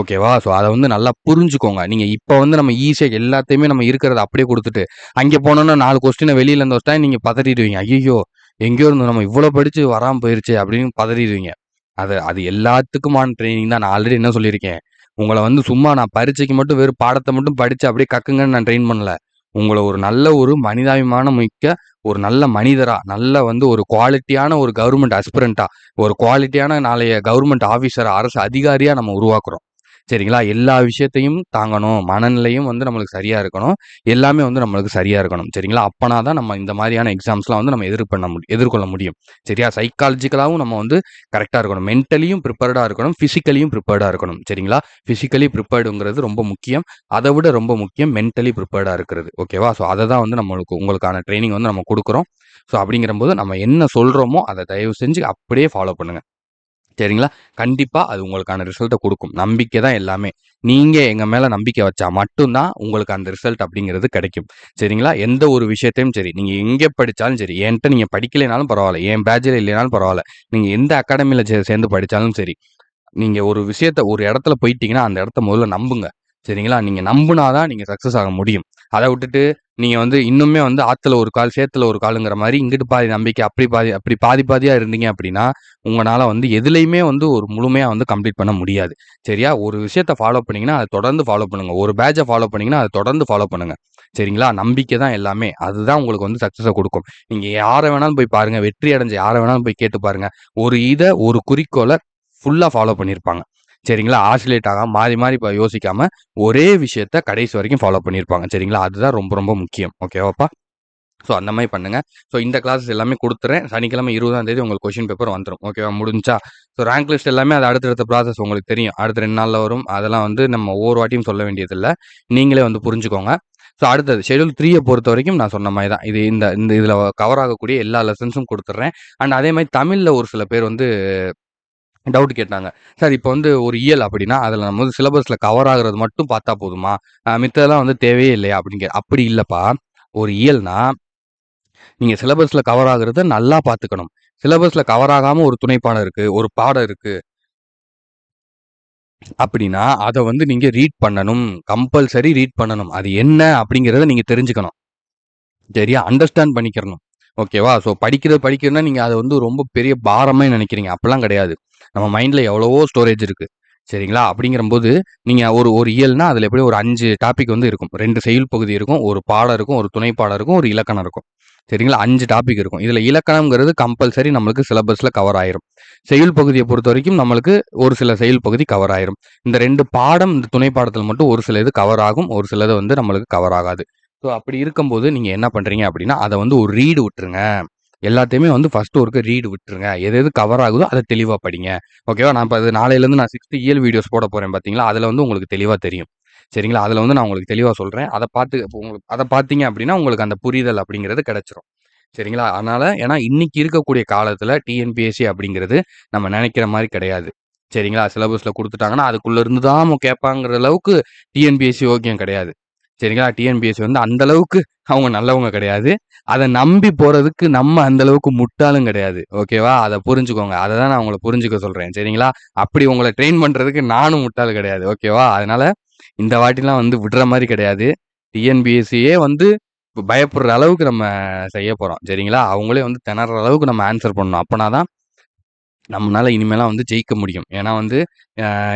ஓகேவா? ஸோ அதை வந்து நல்லா புரிஞ்சுக்கோங்க. நீங்கள் இப்போ வந்து நம்ம ஈஸியாக எல்லாத்தையுமே நம்ம இருக்கிறத அப்படியே கொடுத்துட்டு அங்கே போனோம்னா 4 கொஸ்டின வெளியிலேருந்து வச்சா நீங்கள் பதறிடுவீங்க. ஐயோ எங்கேயோ இருந்து நம்ம இவ்வளோ படித்து வராம போயிருச்சு அப்படின்னு பதறிடுவீங்க. அது அது எல்லாத்துக்குமான ட்ரைனிங் தான். நான் ஆல்ரெடி என்ன சொல்லியிருக்கேன். உங்களை வந்து சும்மா நான் பரீட்சைக்கு மட்டும் வெறும் பாடத்தை மட்டும் படித்து அப்படியே கக்குங்கன்னு நான் ட்ரெயின் பண்ணல. உங்களை ஒரு நல்ல ஒரு மனிதாபிமானம் மிக்க ஒரு நல்ல மனிதரா, நல்ல வந்து ஒரு குவாலிட்டியான ஒரு கவர்மெண்ட் அஸ்பிரன்ட்டா, ஒரு குவாலிட்டியான நாளைய கவர்மெண்ட் ஆஃபீஸரை அரசு அதிகாரியா நம்ம உருவாக்குறோம். சரிங்களா? எல்லா விஷயத்தையும் தாங்கணும். மனநிலையும் வந்து நம்மளுக்கு சரியாக இருக்கணும். எல்லாமே வந்து நம்மளுக்கு சரியாக இருக்கணும். சரிங்களா? அப்பனா தான் நம்ம இந்த மாதிரியான எக்ஸாம்ஸ்லாம் வந்து நம்ம எதிர் பண்ண முடியும் எதிர்கொள்ள முடியும். சரியா? சைக்காலஜிக்கலாகவும் நம்ம வந்து கரெக்டாக இருக்கணும். மென்டலியும் ப்ரிப்பேர்டாக இருக்கணும். ஃபிசிக்கலியும் ப்ரிப்பேர்டாக இருக்கணும். சரிங்களா? ஃபிசிக்கலி ப்ரிப்பேர்டுங்கிறது ரொம்ப முக்கியம். அதை விட ரொம்ப முக்கியம் மென்டலி ப்ரிப்பேர்டாக இருக்கிறது. ஓகேவா? ஸோ அதை தான் வந்து நம்மளுக்கு உங்களுக்கான ட்ரைனிங் வந்து நம்ம கொடுக்குறோம் ஸோ அப்படிங்கிறம்போது நம்ம என்ன சொல்கிறோமோ அதை தயவு செஞ்சு அப்படியே ஃபாலோ பண்ணுங்கள் சரிங்களா? கண்டிப்பாக அது உங்களுக்கான ரிசல்ட்டை கொடுக்கும் நம்பிக்கை தான் எல்லாமே. நீங்கள் எங்கள் மேலே நம்பிக்கை வச்சா மட்டும்தான் உங்களுக்கு அந்த ரிசல்ட் அப்படிங்கிறது கிடைக்கும். சரிங்களா? எந்த ஒரு விஷயத்தையும் சரி, நீங்கள் எங்கே படித்தாலும் சரி, என்கிட்ட நீங்கள் படிக்கலைனாலும் பரவாயில்ல என் பேட்ச்ல இல்லைனாலும் பரவாயில்ல நீங்கள் எந்த அகாடமியில் சேர்ந்து படித்தாலும் சரி, நீங்கள் ஒரு விஷயத்த ஒரு இடத்துல போயிட்டீங்கன்னா, அந்த இடத்த முதல்ல நம்புங்க. சரிங்களா? நீங்கள் நம்புனாதான் தான் சக்ஸஸ் ஆக முடியும். அதை விட்டுட்டு நீங்கள் வந்து இன்னுமே வந்து ஆற்றுல ஒரு கால், சேத்துல ஒரு காலுங்கிற மாதிரி இங்கிட்டு பாதி நம்பிக்கை, அப்படி பாதி அப்படி பாதி பாதியாக இருந்தீங்க அப்படின்னா, உங்களால் வந்து எதுலேயுமே வந்து ஒரு முழுமையாக வந்து கம்ப்ளீட் பண்ண முடியாது. சரியா? ஒரு விஷயத்த ஃபாலோ பண்ணிங்கன்னா அதை தொடர்ந்து ஃபாலோ பண்ணுங்கள் ஒரு பேட்சை ஃபாலோ பண்ணிங்கன்னா அதை தொடர்ந்து ஃபாலோ பண்ணுங்க. சரிங்களா? நம்பிக்கை தான் எல்லாமே. அதுதான் உங்களுக்கு வந்து சக்ஸஸை கொடுக்கும் நீங்கள் யாரை வேணாலும் போய் பாருங்கள் வெற்றி அடைஞ்ச யாரை வேணாலும் போய் கேட்டு பாருங்கள் ஒரு இதை ஒரு குறிக்கோளை ஃபுல்லாக ஃபாலோ பண்ணியிருப்பாங்க. சரிங்களா? ஆசிலேட் ஆகாம மாறி மாறி இப்போ யோசிக்காம, ஒரே விஷயத்த கடைசி வரைக்கும் ஃபாலோ பண்ணியிருப்பாங்க. சரிங்களா? அதுதான் ரொம்ப ரொம்ப முக்கியம். ஓகேவாப்பா? ஸோ அந்த மாதிரி பண்ணுங்க. ஸோ இந்த கிளாஸஸ் எல்லாமே கொடுத்துறேன் சனிக்கிழமை 20ஆம் தேதி உங்களுக்கு கொஷின் பேப்பர் வந்துடும் ஓகேவா? முடிஞ்சா ஸோ ரேங்க் லிஸ்ட் எல்லாமே அது அடுத்தடுத்த ப்ராசஸ் உங்களுக்கு தெரியும். அடுத்த ரெண்டு நாளில் வரும். அதெல்லாம் வந்து நம்ம ஒவ்வொரு வாட்டியும் சொல்ல வேண்டியதில்லை நீங்களே வந்து புரிஞ்சுக்கோங்க. ஸோ அடுத்தது ஷெட்யூல் 3ய பொறுத்தவரைக்கும் நான் சொன்ன மாதிரி தான். இது இந்த இந்த இதில் கவர் ஆகக்கூடிய எல்லா லெசன்ஸும் கொடுத்துட்றேன் அண்ட் அதே மாதிரி தமிழில் ஒரு சில பேர் வந்து டவுட் கேட்டாங்க. சார் இப்போ வந்து ஒரு இயல் அப்படின்னா, அதில் நம்ம வந்து சிலபஸில் கவர் ஆகுறது மட்டும் பார்த்தா போதுமா? மித்ததெல்லாம் வந்து தேவையே இல்லையா? அப்படிங்கிற அப்படி இல்லைப்பா ஒரு இயல்னா, நீங்கள் சிலபஸில் கவர் ஆகுறத நல்லா பார்த்துக்கணும். சிலபஸில் கவர் ஆகாமல் ஒரு துணைப்பாடம் இருக்குது ஒரு பாடம் இருக்குது அப்படின்னா, அதை வந்து நீங்க ரீட் பண்ணணும். கம்பல்சரி ரீட் பண்ணணும். அது என்ன அப்படிங்கிறத நீங்க தெரிஞ்சுக்கணும். சரியா? அண்டர்ஸ்டாண்ட் பண்ணிக்கிறணும். ஓகேவா? ஸோ படிக்கிறது படிக்கிறதுனா நீங்க அதை வந்து ரொம்ப பெரிய பாரமே நினைக்கிறீங்க அப்படிலாம் கிடையாது. நம்ம மைண்டில் எவ்வளவோ ஸ்டோரேஜ் இருக்குது சரிங்களா? அப்படிங்கிறம்போது, நீங்கள் ஒரு ஒரு இயல்னா, அதில் எப்படியும் ஒரு அஞ்சு டாபிக் வந்து இருக்கும். ரெண்டு செயல் பகுதி இருக்கும். ஒரு பாடம் இருக்கும். ஒரு துணை பாடம் இருக்கும். ஒரு இலக்கணம் இருக்கும். சரிங்களா? அஞ்சு டாபிக் இருக்கும். இதில் இலக்கணம்ங்கிறது கம்பல்சரி நம்மளுக்கு சிலபஸில் கவர் ஆயிரும். பகுதியை பொறுத்த வரைக்கும் நம்மளுக்கு ஒரு சில செயல் பகுதி கவர் ஆயிரும். இந்த ரெண்டு பாடம், இந்த துணை பாடத்தில் மட்டும் ஒரு சில இது கவர் ஆகும். ஒரு சிலது வந்து நம்மளுக்கு கவர் ஆகாது. ஸோ அப்படி இருக்கும்போது, நீங்கள் என்ன பண்ணுறீங்க அப்படின்னா, அதை வந்து ஒரு ரீடு விட்டுருங்க. எல்லாத்தையுமே வந்து ஃபர்ஸ்ட் ஒர்க்கு ரீடு விட்டுருங்க. எது எது கவர் ஆகுதோ அதை தெளிவாக படிங்க. ஓகேவா? நான் இப்போ அது நாளையிலேருந்து நான் சிக்ஸ்த்து இயல் வீடியோஸ் போட போகிறேன் பார்த்தீங்களா? அதில் வந்து உங்களுக்கு தெளிவாக தெரியும். சரிங்களா? அதில் வந்து நான் உங்களுக்கு தெளிவாக சொல்கிறேன் அதை பார்த்து உங்களுக்கு அதை பார்த்தீங்க அப்படின்னா, உங்களுக்கு அந்த புரிதல் அப்படிங்கிறது கிடச்சிரும் சரிங்களா? அதனால் ஏன்னா இன்றைக்கி இருக்கக்கூடிய காலத்தில் டிஎன்பிஎஸ்சி அப்படிங்கிறது நம்ம நினைக்கிற மாதிரி கிடையாது. சரிங்களா? சிலபஸில் கொடுத்துட்டாங்கன்னா அதுக்குள்ளேருந்து தான் கேட்பாங்கிற அளவுக்கு டிஎன்பிஎஸ்சி ஓகே கிடையாது. சரிங்களா? டிஎன்பிஎஸ்சி வந்து அந்த அளவுக்கு அவங்க நல்லவங்க கிடையாது. அதை நம்பி போகிறதுக்கு நம்ம அந்த அளவுக்கு முட்டாளும் கிடையாது. ஓகேவா? அதை புரிஞ்சுக்கோங்க. அதை தான் நான் உங்களை புரிஞ்சுக்க சொல்கிறேன் சரிங்களா? அப்படி உங்களை ட்ரெயின் பண்ணுறதுக்கு நானும் முட்டாள் கிடையாது. ஓகேவா? அதனால் இந்த வாட்டிலாம் வந்து விடுற மாதிரி கிடையாது. டிஎன்பிஎஸ்சியே வந்து பயப்படுற அளவுக்கு நம்ம செய்ய போகிறோம் சரிங்களா? அவங்களே வந்து திணற அளவுக்கு நம்ம ஆன்சர் பண்ணணும். அப்போனா தான் நம்மனால இனிமேலாம் வந்து ஜெயிக்க முடியும். ஏன்னா வந்து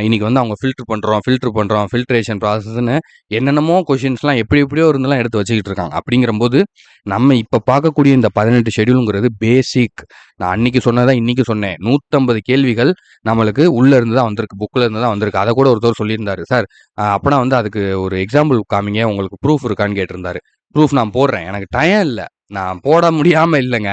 இன்றைக்கி இன்னைக்கு வந்து அவங்க ஃபில்டர் பண்ணுறோம் ஃபில்டர் பண்ணுறோம் ஃபில்ட்ரேஷன் ப்ராசஸ்ன்னு என்னென்னமோ கொஷின்ஸ்லாம் எப்படி எப்படியோ இருந்தெல்லாம் எடுத்து வச்சுக்கிட்டு இருக்காங்க. அப்படிங்கிறம்போது, நம்ம இப்போ பார்க்கக்கூடிய இந்த பதினெட்டு ஷெடியூலுங்கிறது பேசிக். நான் அன்னைக்கு சொன்னதான் இன்றைக்கி சொன்னேன். 150 கேள்விகள் நம்மளுக்கு உள்ளே இருந்து தான் வந்திருக்கு. புக்கில் இருந்து தான் வந்திருக்கு. அதை கூட ஒருத்தர் சொல்லியிருந்தாரு. சார் அப்போனா வந்து அதுக்கு ஒரு எக்ஸாம்பிள் காமிங்க. உங்களுக்கு ப்ரூஃப் இருக்கான்னு கேட்டிருந்தாரு. ப்ரூஃப் நான் போடுறேன். எனக்கு டயம் இல்லை நான் போட முடியாமல் இல்லைங்க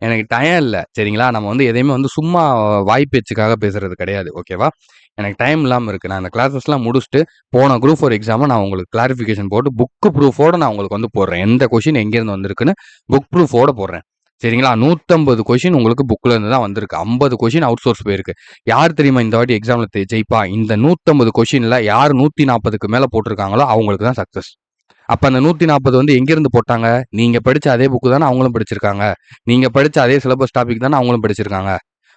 எனக்கு டயம் இல்லை சரிங்களா? நம்ம வந்து எதையுமே வந்து சும்மா வாய் பேச்சுக்காக பேசுறது கிடையாது. ஓகேவா? எனக்கு டைம் இல்லாமல் இருக்கு. நான் இந்த கிளாஸஸ்லாம் முடிச்சுட்டு, போன குரூப் ஒரு எக்ஸாமை நான் உங்களுக்கு கிளாரிஃபிகேஷன் போட்டு, புக்கு ப்ரூஃபோட நான் உங்களுக்கு வந்து போடுறேன். எந்த கொஷின் எங்கேருந்து வந்திருக்குன்னு புக் ப்ரூஃபோட போடுறேன். சரிங்களா? நூற்றம்பது கொஷின் உங்களுக்கு புக்கில் இருந்து தான் வந்திருக்கு. ஐம்பது கொஷின் அவுட் சோர்ஸ் போயிருக்கு. யார் தெரியுமா இந்த வாட்டி எக்ஸாமில் ஜெயிப்பா? இந்த நூற்றம்பது கொஷினில் யார் நூற்றி நாற்பதுக்கு மேலே போட்டிருக்காங்களோ அவங்களுக்கு தான் சக்ஸஸ் அப்ப அந்த 140 வந்து எங்கேருந்து போட்டாங்க? நீங்க படிச்ச அதே புக்கு தானே அவங்களும் படிச்சிருக்காங்க. நீங்க படிச்ச அதே சிலபஸ் டாபிக் தானே அவங்களும் படிச்சிருக்காங்க.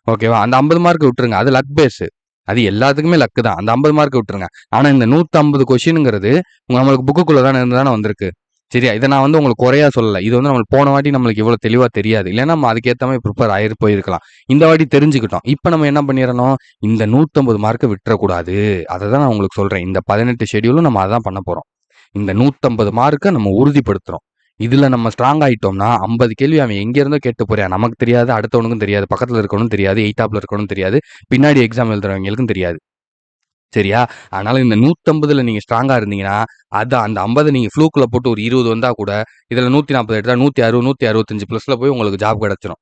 ஓகேவா? அந்த 50 மார்க் விட்டுருங்க. அது லக் பேஸ். அது எல்லாத்துக்குமே லக்கு தான். அந்த 50 மார்க் விட்டுருங்க. ஆனா இந்த 150 கொஸ்டின்ங்கிறது நம்மளுக்கு புக்குக்குள்ளே தானே இருந்து தானே வந்திருக்கு. சரியா? இதை நான் வந்து உங்களுக்கு குறையா சொல்லல. இது வந்து நம்மளுக்கு போன வாட்டி நம்மளுக்கு இவ்வளோ தெளிவா தெரியாது. இல்லைன்னா நம்ம அதுக்கேற்ற மாதிரி ப்ரிப்பேர் ஆயிரு போயிருக்கலாம். இந்த வாட்டி தெரிஞ்சுக்கிட்டோம். இப்போ நம்ம என்ன பண்ணிடணும் இந்த 150 மார்க்கை விட்டுறக்கூடாது. அதை தான் நான் உங்களுக்கு சொல்றேன். இந்த பதினெட்டு ஷெடியூலும் நம்ம அதான் பண்ண போறோம். இந்த நூற்றம்பது மார்க்கை நம்ம உறுதிப்படுத்துறோம். இதுல நம்ம ஸ்ட்ராங் ஆயிட்டோம்னா, 50 கேள்வி அவன் எங்க இருந்தோ கேட்டு போறியா நமக்கு தெரியாது, அடுத்தவனுக்கும் தெரியாது, பக்கத்துல இருக்கணும் தெரியாது, எயிட்டாப்பில் இருக்கணும் தெரியாது, பின்னாடி எக்ஸாம் எழுதுறவங்களுக்கும் தெரியாது. சரியா அதனால இந்த நூற்றம்பதுல நீங்கள் ஸ்ட்ராங்காக இருந்தீங்கன்னா அது அந்த ஐம்பது நீங்கள் ஃப்ளூக்கில் போட்டு ஒரு இருபது வந்தால் கூட இதில் நூற்றி நாற்பது எடுத்தால் நூற்றி அறுபது நூற்றி அறுபத்தஞ்சு ப்ளஸில் போய் உங்களுக்கு ஜாப் கிடச்சிரும்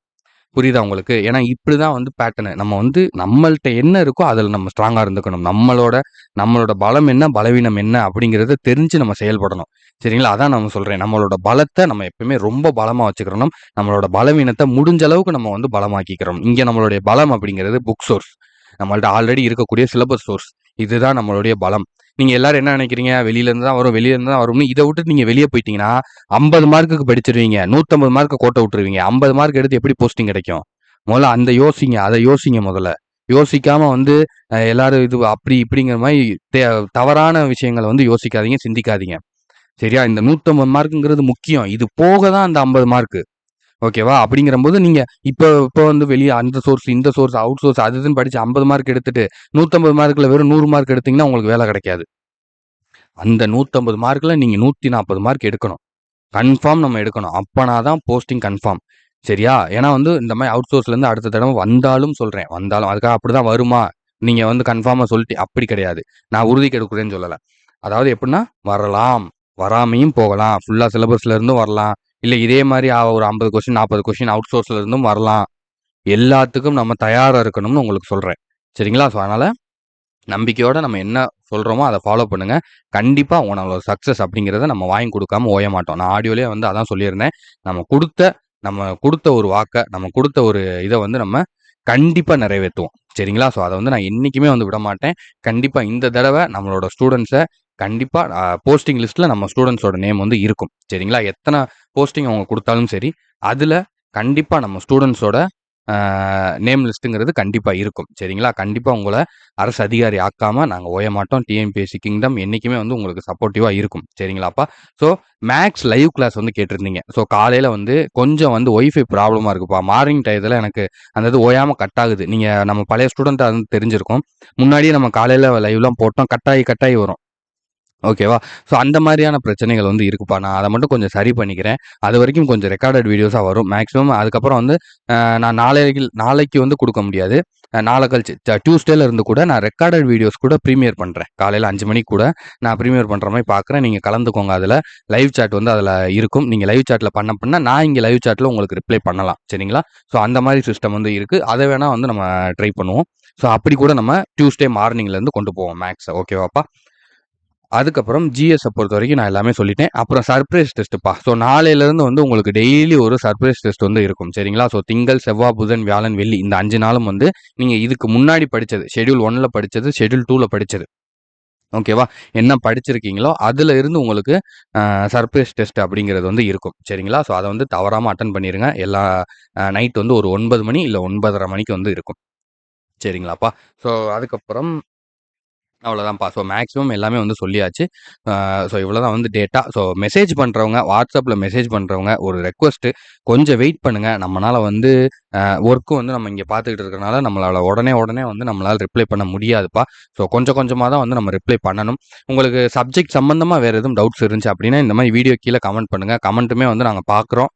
புரியுதா உங்களுக்கு? ஏன்னா இப்படி தான் வந்து பேட்டர்னு நம்ம வந்து நம்மள்கிட்ட என்ன இருக்கோ அதில் நம்ம ஸ்ட்ராங்காக இருந்துக்கணும். நம்மளோட நம்மளோட பலம் என்ன பலவீனம் என்ன அப்படிங்கிறத தெரிஞ்சு நம்ம செயல்படணும். சரிங்களா? அதான் நம்ம சொல்கிறேன் நம்மளோட பலத்தை நம்ம எப்பவுமே ரொம்ப பலமாக வச்சுக்கிறோம் நம்மளோட பலவீனத்தை முடிஞ்ச அளவுக்கு நம்ம வந்து பலமாக்கிக்கிறோம். இங்கே நம்மளுடைய பலம் அப்படிங்கிறது புக் சோர்ஸ் நம்மள்ட்ட ஆல்ரெடி இருக்கக்கூடிய சிலபஸ் சோர்ஸ் இதுதான் நம்மளுடைய பலம். நீங்கள் எல்லாரும் என்ன நினைக்கிறீங்க? வெளியிலேருந்து தான் வரும் வெளியிலேருந்து தான் வரும்னு இதை விட்டு நீங்கள் வெளியே போயிட்டீங்கன்னா ஐம்பது மார்க்குக்கு படிச்சிருவீங்க. நூற்றம்பது மார்க்கு கோட்டை விட்டுருவீங்க. ஐம்பது மார்க் எடுத்து எப்படி போஸ்டிங் கிடைக்கும்? முதல்ல அந்த யோசிங்க அதை யோசிங்க முதல்ல. யோசிக்காம வந்து அஹ், எல்லாரும் இது அப்படி இப்படிங்கிற மாதிரி தவறான விஷயங்களை வந்து யோசிக்காதீங்க சிந்திக்காதீங்க. சரியா? இந்த நூற்றம்பது மார்க்குங்கிறது முக்கியம். இது போக தான் அந்த ஐம்பது மார்க்கு. ஓகேவா? அப்படிங்கிற போது நீங்கள் இப்போ இப்போ வந்து வெளியே அந்த சோர்ஸ் இந்த சோர்ஸ் அவுட் சோர்ஸ் அது இதுன்னு படித்து ஐம்பது மார்க் எடுத்துட்டு நூற்றம்பது மார்க்கில் வெறும் நூறு மார்க் எடுத்தீங்கன்னா உங்களுக்கு வேலை கிடைக்காது. அந்த நூற்றம்பது மார்க்கில் நீங்கள் நூற்றி நாற்பது மார்க் எடுக்கணும். கன்ஃபார்ம் நம்ம எடுக்கணும். அப்போனா தான் போஸ்டிங் கன்ஃபார்ம் சரியா? ஏன்னா வந்து இந்த மாதிரி அவுட் சோர்ஸ்லேருந்து அடுத்த தடவை வந்தாலும் சொல்கிறேன் வந்தாலும் அதுக்காக அப்படி தான் வருமா? நீங்கள் வந்து கன்ஃபார்மாக சொல்லிட்டு அப்படி கிடையாது. நான் உறுதிக்கு கெடுக்கிறேன்னு சொல்லலை. அதாவது எப்படின்னா வரலாம். வராமையும் போகலாம். ஃபுல்லாக சிலபஸ்லேருந்தும் வரலாம். இல்லை இதே மாதிரி ஆ, ஒரு ஐம்பது கொஸ்டின் நாற்பது கொஸ்டின் அவுட் சோர்ஸ்ல இருந்தும் வரலாம். எல்லாத்துக்கும் நம்ம தயாராக இருக்கணும்னு உங்களுக்கு சொல்கிறேன் சரிங்களா? ஸோ அதனால் நம்பிக்கையோட நம்ம என்ன சொல்கிறோமோ அதை ஃபாலோ பண்ணுங்க. கண்டிப்பாக உங்களோட சக்ஸஸ் அப்படிங்கிறத நம்ம வாங்கி கொடுக்காம ஓய மாட்டோம். நான் ஆடியோலேயே வந்து அதான் சொல்லியிருந்தேன். நம்ம கொடுத்த நம்ம கொடுத்த ஒரு வாக்கை நம்ம கொடுத்த ஒரு இதை வந்து நம்ம கண்டிப்பாக நிறைவேற்றுவோம். சரிங்களா? ஸோ அதை வந்து நான் என்றைக்குமே வந்து விட மாட்டேன் கண்டிப்பாக இந்த தடவை நம்மளோட ஸ்டூடெண்ட்ஸை கண்டிப்பாக போஸ்டிங் லிஸ்ட்டில் நம்ம ஸ்டூடெண்ட்ஸோட நேம் வந்து இருக்கும். சரிங்களா? எத்தனை போஸ்டிங் அவங்க கொடுத்தாலும் சரி அதில் கண்டிப்பாக நம்ம ஸ்டூடெண்ட்ஸோட நேம் லிஸ்ட்டுங்கிறது கண்டிப்பாக இருக்கும். சரிங்களா? கண்டிப்பாக உங்களை அரசு அதிகாரி ஆக்காமல் நாங்கள் ஓய மாட்டோம் டிஎன்பிஎஸ்சி கிங்டம் என்றைக்குமே வந்து உங்களுக்கு சப்போர்ட்டிவாக இருக்கும். சரிங்களாப்பா ஸோ மேக்ஸ் லைவ் கிளாஸ் வந்து கேட்டிருந்தீங்க. ஸோ காலையில் வந்து கொஞ்சம் வந்து ஒய்ஃபை ப்ராப்ளமாக இருக்குப்பா. மார்னிங் டயத்தில் எனக்கு அந்த இது ஓயாமல் கட் ஆகுது. நீங்கள் நம்ம பழைய ஸ்டூடெண்ட்டாக வந்து தெரிஞ்சிருக்கும். முன்னாடியே நம்ம காலையில் லைவ்லாம் போட்டோம். கட்டாயி கட்டாயி வரும். ஓகேவா ஸோ அந்த மாதிரியான பிரச்சனைகள் வந்து இருக்குப்பா. நான் அதை மட்டும் கொஞ்சம் சரி பண்ணிக்கிறேன். அது வரைக்கும் கொஞ்சம் ரெக்கார்டட் வீடியோஸாக வரும். மேக்ஸிமம் அதுக்கப்புறம் வந்து நான் நாளைக்கு நாளைக்கு வந்து கொடுக்க முடியாது. நாளை கழிச்சு டியூஸ்டேல இருந்து கூட நான் ரெக்கார்டட் வீடியோஸ் கூட ப்ரீமியர் பண்ணுறேன் காலையில் அஞ்சு மணிக்கு கூட நான் ப்ரீமியர் பண்ணுற மாதிரி பார்க்குறேன். நீங்கள் கலந்துக்கோங்க. அதில் லைவ் சாட் வந்து அதில் இருக்கும். நீங்கள் லைவ் சாட்டில் பண்ண பண்ணால் நான் இங்கே லைவ் சாட்டில் உங்களுக்கு ரிப்ளை பண்ணலாம். சரிங்களா? ஸோ அந்த மாதிரி சிஸ்டம் வந்து இருக்குது அதை வேணால் வந்து நம்ம ட்ரை பண்ணுவோம். ஸோ அப்படி கூட நம்ம டியூஸ்டே மார்னிங்லேருந்து கொண்டு போவோம் மேக்ஸை ஓகேவாப்பா அதுக்கப்புறம் ஜிஎஸை பொறுத்த வரைக்கும் நான் எல்லாமே சொல்லிட்டேன். அப்புறம் சர்ப்ரைஸ் டெஸ்ட்டுப்பா ஸோ நாளையிலேருந்து வந்து உங்களுக்கு டெய்லி ஒரு சர்ப்ரைஸ் டெஸ்ட் வந்து இருக்கும். சரிங்களா? ஸோ திங்கள் செவ்வாய் புதன் வியாழன் வெள்ளி இந்த அஞ்சு நாளும் வந்து நீங்கள் இதுக்கு முன்னாடி படித்தது ஷெட்யூல் ஒன்னில் படித்தது ஷெட்யூல் டூவில் படித்தது ஓகேவா என்ன படிச்சிருக்கீங்களோ அதில் இருந்து உங்களுக்கு சர்ப்ரைஸ் டெஸ்ட் அப்படிங்கிறது வந்து இருக்கும். சரிங்களா? ஸோ அதை வந்து தவறாமல் அட்டன் பண்ணிடுங்க எல்லா நைட் வந்து ஒரு ஒன்பது மணி இல்லை ஒன்பதரை மணிக்கு வந்து இருக்கும். சரிங்களாப்பா? ஸோ அதுக்கப்புறம் அவ்வளோதான்ப்பா ஸோ மேக்ஸிமம் எல்லாமே வந்து சொல்லியாச்சு. ஸோ இவ்வளோ தான் வந்து டேட்டா ஸோ மெசேஜ் பண்ணுறவங்க வாட்ஸ்அப்பில் மெசேஜ் பண்ணுறவங்க ஒரு ரெக்வஸ்ட்டு கொஞ்சம் வெயிட் பண்ணுங்கள் நம்மளால் வந்து ஒர்க்கு வந்து நம்ம இங்கே பார்த்துக்கிட்டு இருக்கிறனால நம்மளால் உடனே உடனே வந்து நம்மளால் ரிப்ளை பண்ண முடியாதுப்பா. ஸோ கொஞ்சம் கொஞ்சமாக தான் வந்து நம்ம ரிப்ளை பண்ணணும். உங்களுக்கு சப்ஜெக்ட் சம்மந்தமாக வேறு எதுவும் டவுட்ஸ் இருந்துச்சு அப்படின்னா இந்த மாதிரி வீடியோ கீழே கமெண்ட் பண்ணுங்கள் கமெண்ட்டுமே வந்து நாங்கள் பார்க்குறோம்.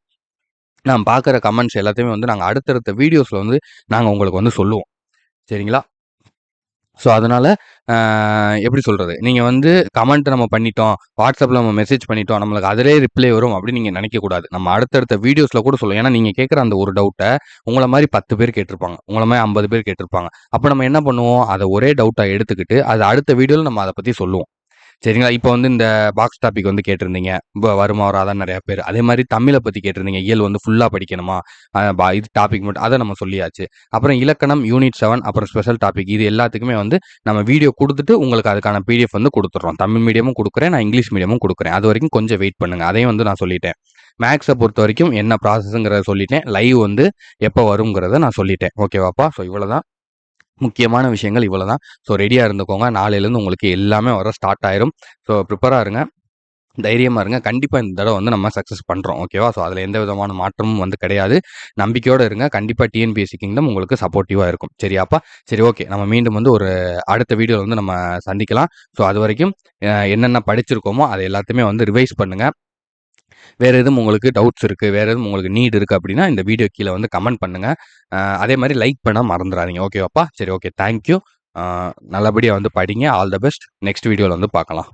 நான் பார்க்குற கமெண்ட்ஸ் எல்லாத்தையுமே வந்து நாங்கள் அடுத்தடுத்த வீடியோஸில் வந்து நாங்கள் உங்களுக்கு வந்து சொல்லுவோம். சரிங்களா? ஸோ அதனால் எப்படி சொல்கிறது நீங்கள் வந்து கமெண்ட் நம்ம பண்ணிட்டோம் வாட்ஸ்அப்பில் நம்ம மெசேஜ் பண்ணிட்டோம் நம்மளுக்கு அதிலே ரிப்ளை வரும் அப்படின்னு நீங்கள் நினைக்கக்கூடாது. நம்ம அடுத்தடுத்த வீடியோஸில் கூட சொல்லுவோம். ஏன்னா நீங்கள் கேட்குற அந்த ஒரு டவுட்டை உங்களை மாதிரி பத்து பேர் கேட்டிருப்பாங்க. உங்களை மாதிரி ஐம்பது பேர் கேட்டிருப்பாங்க. அப்போ நம்ம என்ன பண்ணுவோம்? அதை ஒரே டவுட்டாக எடுத்துக்கிட்டு அது அடுத்த வீடியோவில் நம்ம அதை பற்றி சொல்லுவோம். சரிங்களா? இப்போ வந்து இந்த பாக்ஸ் டாபிக் வந்து கேட்டிருந்தீங்க. வருமா வராதான் நிறையா பேர். அதே மாதிரி தமிழை பற்றி கேட்டிருந்தீங்க. இயல் வந்து ஃபுல்லாக படிக்கணுமா? பா- இது டாபிக் மட்டும் அதை நம்ம சொல்லியாச்சு. அப்புறம் இலக்கணம் யூனிட் செவன் அப்புறம் ஸ்பெஷல் டாபிக் இது எல்லாத்துக்குமே வந்து நம்ம வீடியோ கொடுத்துட்டு உங்களுக்கு அதுக்கான பிடிஎஃப் வந்து கொடுத்துட்றோம். தமிழ் மீடியமும் கொடுக்குறேன் நான் இங்கிலீஷ் மீடியமும் கொடுக்குறேன். அது வரைக்கும் கொஞ்சம் வெயிட் பண்ணுங்கள் அதையும் வந்து நான் சொல்லிட்டேன். மேக்ஸை பொறுத்த வரைக்கும் என்ன ப்ராசஸ்ங்கிறத சொல்லிட்டேன். லைவ் வந்து எப்போ வருங்கிறத நான் சொல்லிட்டேன். ஓகேவாப்பா ஸோ இவ்வளோ தான் முக்கியமான விஷயங்கள் இவ்வளோ தான் ஸோ ரெடியாக இருந்துக்கோங்க. நாளையிலேருந்து உங்களுக்கு எல்லாமே வர ஸ்டார்ட் ஆயிரும். ஸோ ப்ரிப்பராக இருங்க. தைரியமாக இருங்க. கண்டிப்பாக இந்த தடவை வந்து நம்ம சக்ஸஸ் பண்ணுறோம் ஓகேவா ஸோ அதில் எந்த விதமான மாற்றமும் வந்து கிடையாது. நம்பிக்கையோடு இருங்க. கண்டிப்பாக டிஎன்பிஎஸ்சி கிங்டம் உங்களுக்கு சப்போர்ட்டிவாக இருக்கும். சரியாப்பா? சரி ஓகே நம்ம மீண்டும் வந்து ஒரு அடுத்த வீடியோவில் வந்து நம்ம சந்திக்கலாம். ஸோ அது வரைக்கும் என்னென்ன படிச்சிருக்கோமோ அதை எல்லாத்தையுமே வந்து ரிவைஸ் பண்ணுங்கள் வேறு எதுவும் உங்களுக்கு டவுட்ஸ் இருக்குது வேறு எதுவும் உங்களுக்கு நீட் இருக்குது அப்படின்னா இந்த வீடியோ கீழே வந்து கமெண்ட் பண்ணுங்கள் அதே மாதிரி லைக் பண்ணால் மறந்துடாதீங்க ஓகேவாப்பா சரி ஓகே தேங்க்யூ நல்லபடியாக வந்து படிங்க. ஆல் த பெஸ்ட் நெக்ஸ்ட் வீடியோவில் வந்து பார்க்கலாம்.